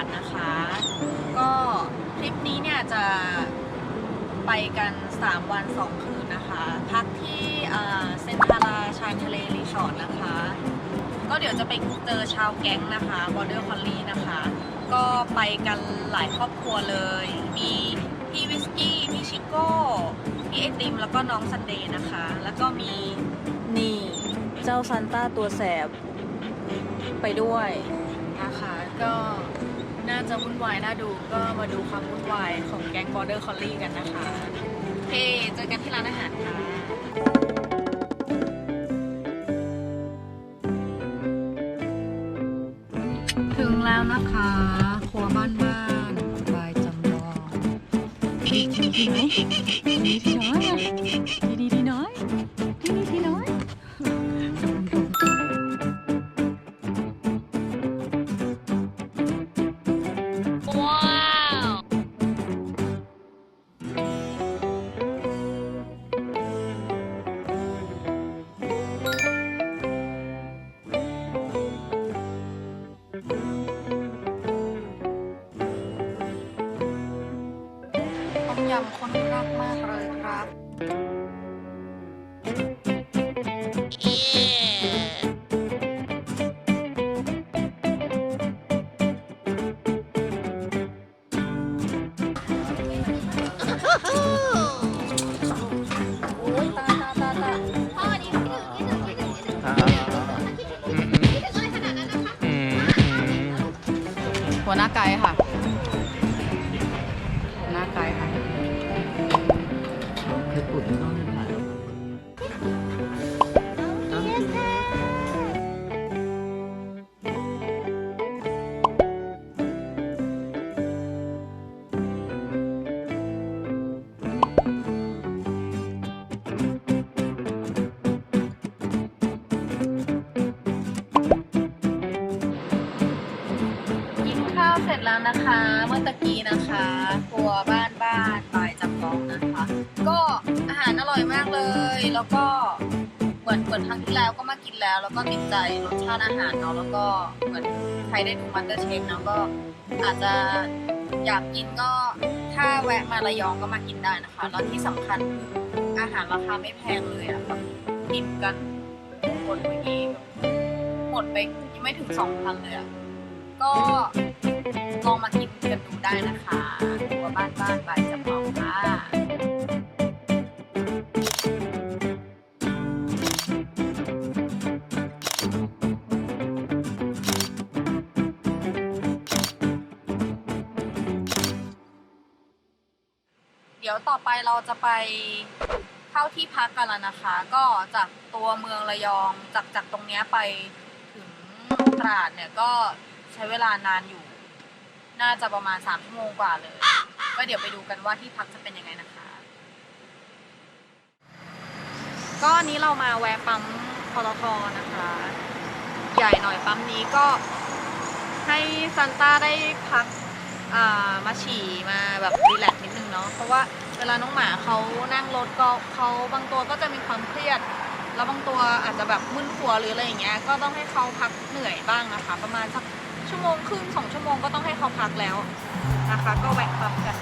ที่ตราดนะคะ ก็ทริปนี้เนี่ยจะไปกัน 3 วัน 2 คืนนะคะ พักที่เซนทาราชายทะเลรีสอร์ทนะคะ ก็เดี๋ยวจะไปเจอชาวแก๊งนะคะ Border Collie นะคะ ก็ไปกันหลายครอบครัวเลย มีพี่วิสกี้ พี่ชิโก้ พี่ไอติม แล้วก็น้องซันเดย์นะคะ แล้วก็มีนี่เจ้าซันต้าตัวแสบไปด้วยนะคะก็ น่าจะวุ่นวายน่าดูก็มาดูความวุ่นวายของแก๊ง Border Collie กันนะคะโอเคเจอกันที่ร้านอาหารค่ะถึงแล้วนะคะครัวบ้านบ้านบายจำลองดีดีดีไหมดีดีทีน้อยอะดีดีทีน้อยดี แล้วก็มากินแล้ว แล้วก็ติดใจรสชาติอาหารเนาะแล้วก็เหมือนใครได้ดูมันเตอร์เชฟเนาะก็อาจจะอยากกินก็ถ้าแวะมาระยองก็มากินได้นะคะ แล้วที่สำคัญคืออาหารราคาไม่แพงเลยอะแบบกินกันคนเมื่อกี้หมดไปยังไม่ถึงสองพันเลยอะก็ลองมากินกันดูได้นะคะตัวบ้านบ้านบายจำลองค่ะ ดี๋ยวต่อไปเราจะไปเข้าที่พักกันแล้วนะคะ ก็จากตัวเมืองระยองจากจากตรงเนี้ยไปถึงตราดเนี่ยก็ใช้เวลานานอยู่ น่าจะประมาณสามชั่วโมงกว่าเลย ก็เดี๋ยวไปดูกันว่าที่พักจะเป็นยังไงนะคะ ก็อันนี้เรามาแวะปั๊มพลทนะคะ ใหญ่หน่อยปั๊มนี้ก็ให้ซันต้าได้พักอ่ามาฉี่มาแบบรีแลกซ์นิด เนาะเพราะว่าเวลาน้องหมาเขานั่งรถก็เขาบางตัวก็จะมีความเครียด แล้วบางตัวอาจจะแบบมึนหัวหรืออะไรอย่างเงี้ยก็ต้องให้เขาพักเหนื่อยบ้างนะคะ ประมาณสักชั่วโมงครึ่งสองชั่วโมงก็ต้องให้เขาพักแล้วนะคะ ก็แวะปั๊มกัน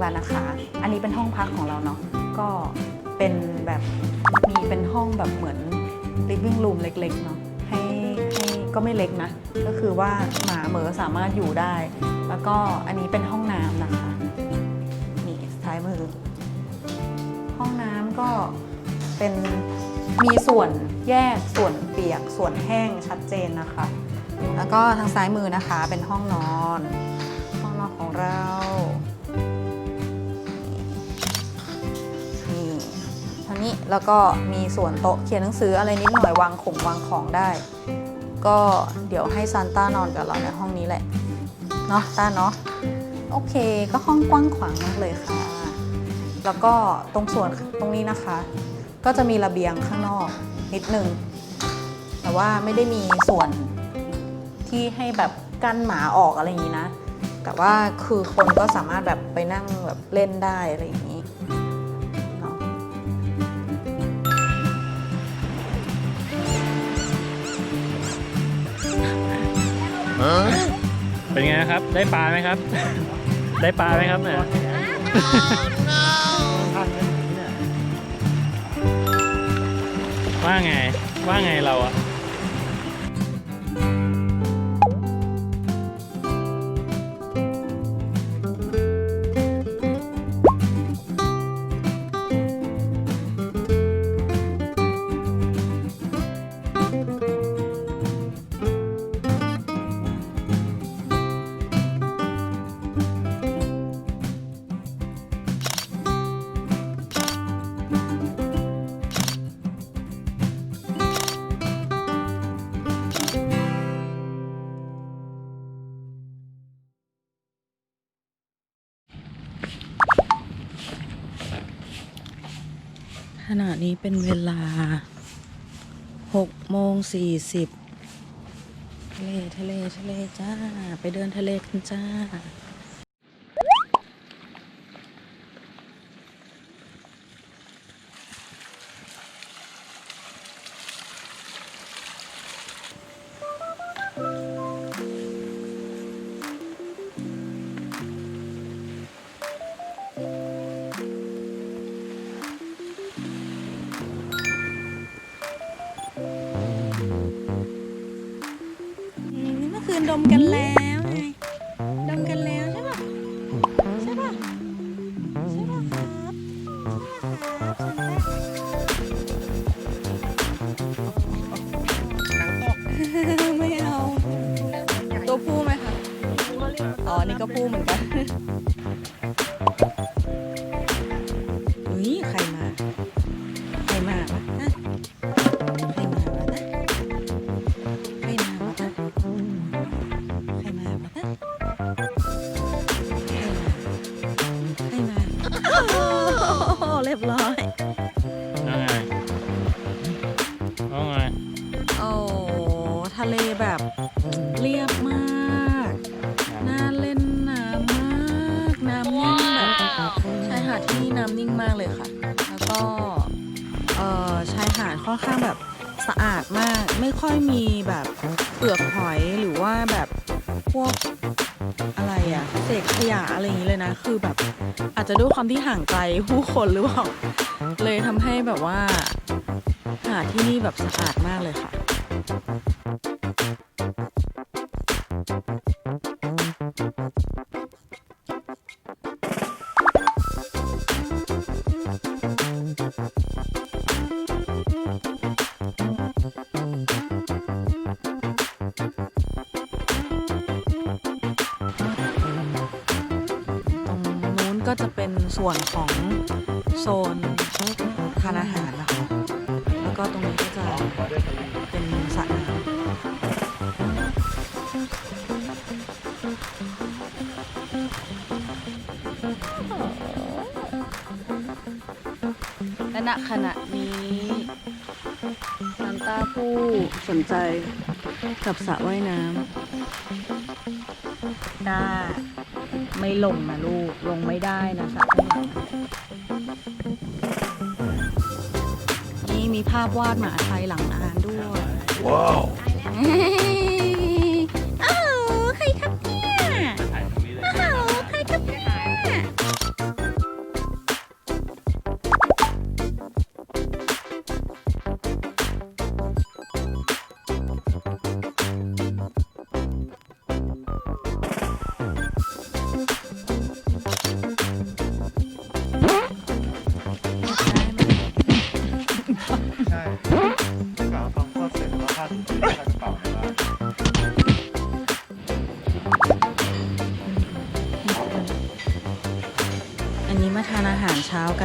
แล้วนะคะ อันนี้เป็นห้องพักของเราเนาะ ก็เป็นแบบมีเป็นห้องแบบเหมือน living room เล็กๆเนาะ ให้ให้ก็ไม่เล็กนะ ก็คือว่าหมาเหมอสามารถอยู่ได้ แล้วก็อันนี้เป็นห้องน้ำนะคะ นี่ซ้ายมือ ห้องน้ำก็เป็นมีส่วนแยกส่วนเปียกส่วนแห้งชัดเจนนะคะ แล้วก็ทางซ้ายมือนะคะเป็นห้องนอน ห้องนอนของเรา นี้ แล้วก็มีส่วนโต๊ะเขียนหนังสืออะไรนิดหน่อยวางของวางของได้ ก็เดี๋ยวให้ซานต้านอนกับเราในห้องนี้แหละ เนาะต้าเนาะ โอเค ก็ห้องกว้างขวางมากเลยค่ะ แล้วก็ตรงส่วนตรงนี้นะคะ ก็จะมีระเบียงข้างนอกนิดนึง แต่ว่าไม่ได้มีส่วนที่ให้แบบกั้นหมาออกอะไรอย่างนี้นะ แต่ว่าคือคนก็สามารถแบบไปนั่งแบบเล่นได้อะไรอย่างนี้ เป็นไงครับ ได้ปลาไหมครับ ได้ปลาไหมครับเนี่ยว่าไง ว่าไงเราอะ ขณะนี้เป็นเวลาหกโมงสี่สิบทะเล ทะเล ทะเลจ้า ไปเดินทะเลกันจ้า คืนดมกันแล้ว ค่อนข้างแบบสะอาดมาก ไม่ค่อยมีแบบเปลือกหอยหรือว่าแบบพวกอะไรอะเศษขยะอะไรอย่างนี้เลยนะ คือแบบอาจจะด้วยความที่ห่างไกลผู้คนหรือเปล่าเลยทำให้แบบว่า หาดที่นี่แบบสะอาดมากเลยค่ะ ส่วนของโซนทานอาหารนะคะ แล้วก็ตรงนี้ก็จะเป็นสระน้ำและณขณะนี้ซันต้าผู้สนใจกับสระว่ายน้ำด้า ไม่ลงนะลูก ลงไม่ได้นะสระว่ายน้ำนี่มีภาพวาดหมาไทยหลังอานด้วย ว้าวอ้าวใครครับเนี่ยถ่ายตรงนี้เลยอ้าว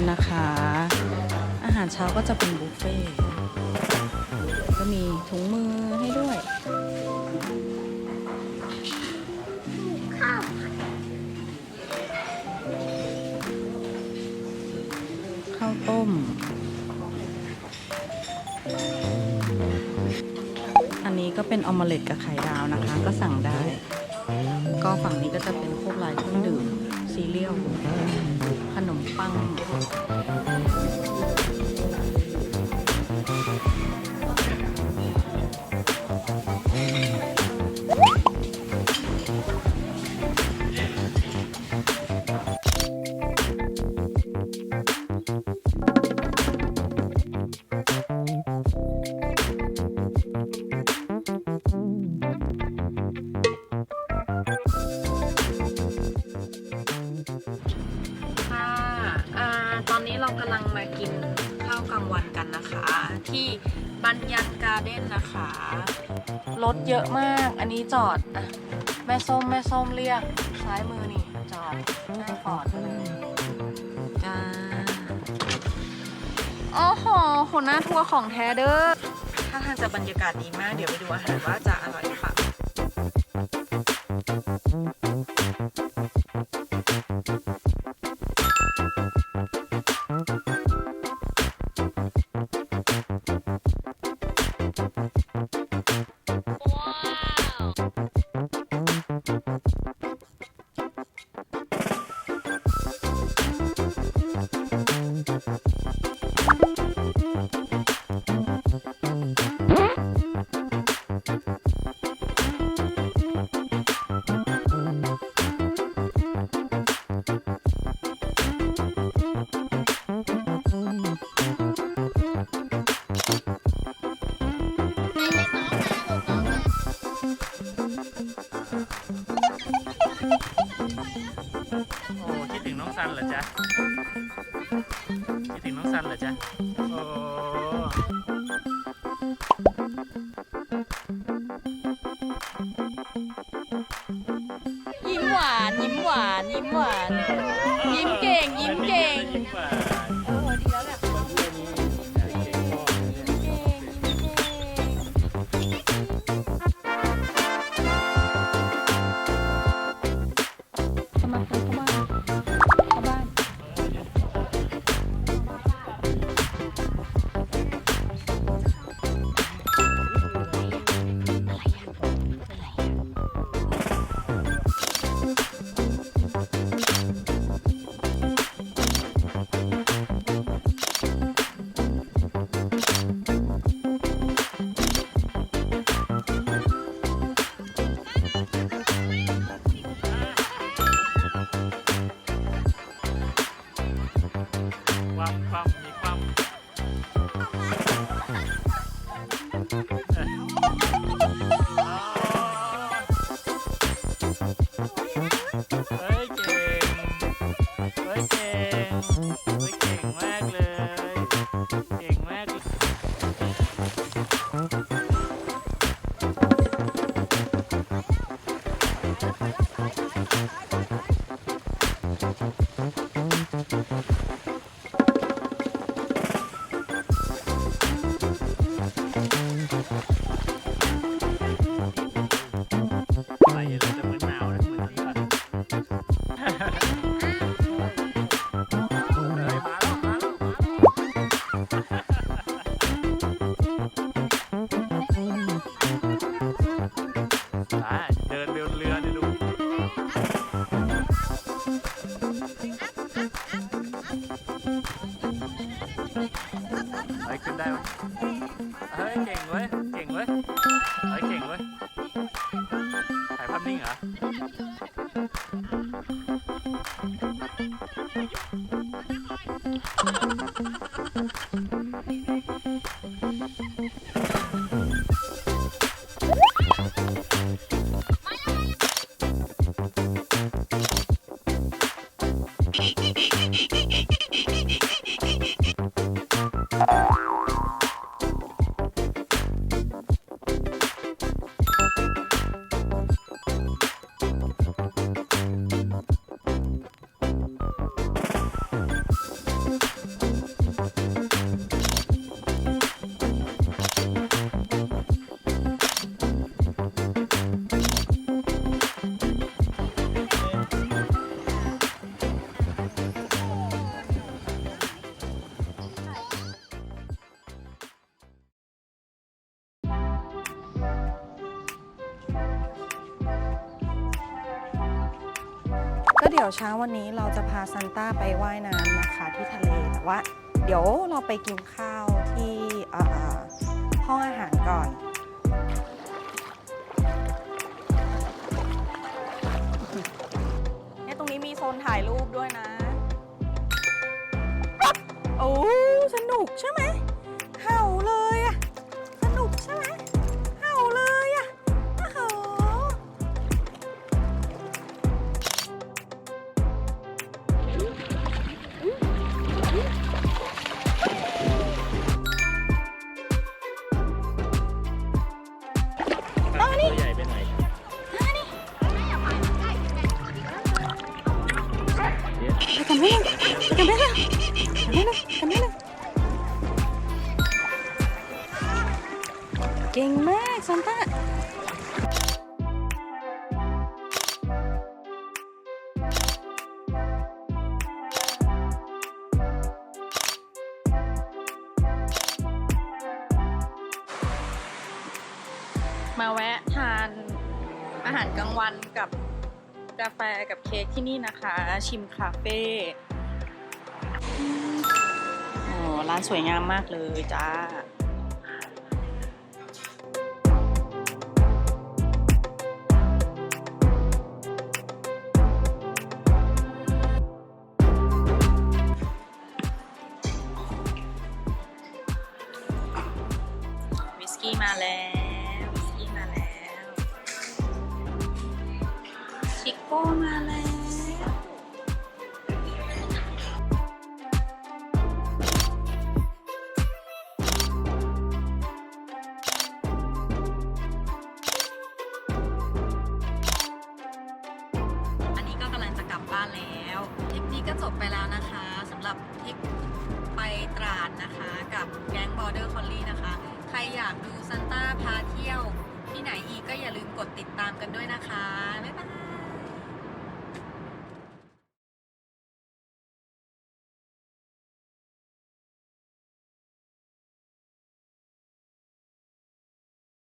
กันนะคะ อาหารเช้าก็จะเป็นบุฟเฟ่ต์ก็มีถุงมือให้ด้วย ข้าวข้าวต้ม อันนี้ก็เป็นออมเล็ตกับไข่ดาวนะคะ ก็สั่งได้ ก็ฝั่งนี้ก็จะเป็นพวกลายเครื่องดื่มซีเรียล ขนมปัง ดอะแม่ส้มแม่ส้มเรียกซ้ายมือนี่จอดหน้าฟอร์ดเลยจ้าโอ้โหหัวหน้าทัวร์ของแท้เด้อถ้าทางจะบรรยากาศดีมากเดี๋ยวไปดูอาหารว่าจะอร่อยหรือเปล่า หวานยิ้มหวานยิ้มหวาน ยิ้มเก่งยิ้มเก่ง ยิ้มหวาน เฮ้ยขึ้นได้ไหมเว้ยเฮ้ยเก่งเว้ย ก็เดี๋ยวเช้าวันนี้เราจะพาซันต้าไปว่ายน้ำนะคะที่ทะเลแต่ว่า เดี๋ยวเราไปกินข้าวที่ห้องอาหารก่อนเนี่ยตรงนี้มีโซนถ่ายรูปด้วยนะ โอ้สนุกใช่ไหมารกลางวันกับกาแฟกับเค้กที่นี่นะคะ ชิมคาเฟ่อืมโอ้ร้านสวยงามมากเลยจ้า ริปไปตราดนะคะ กับแก๊งบอ r เดอร์คอลลี่นะคะ ใครอยากดูซันต้าพาเที่ยวที่ไหนอีกก็อย่าลืมกดติดตามกันด้วยนะคะ บ๊ายบาย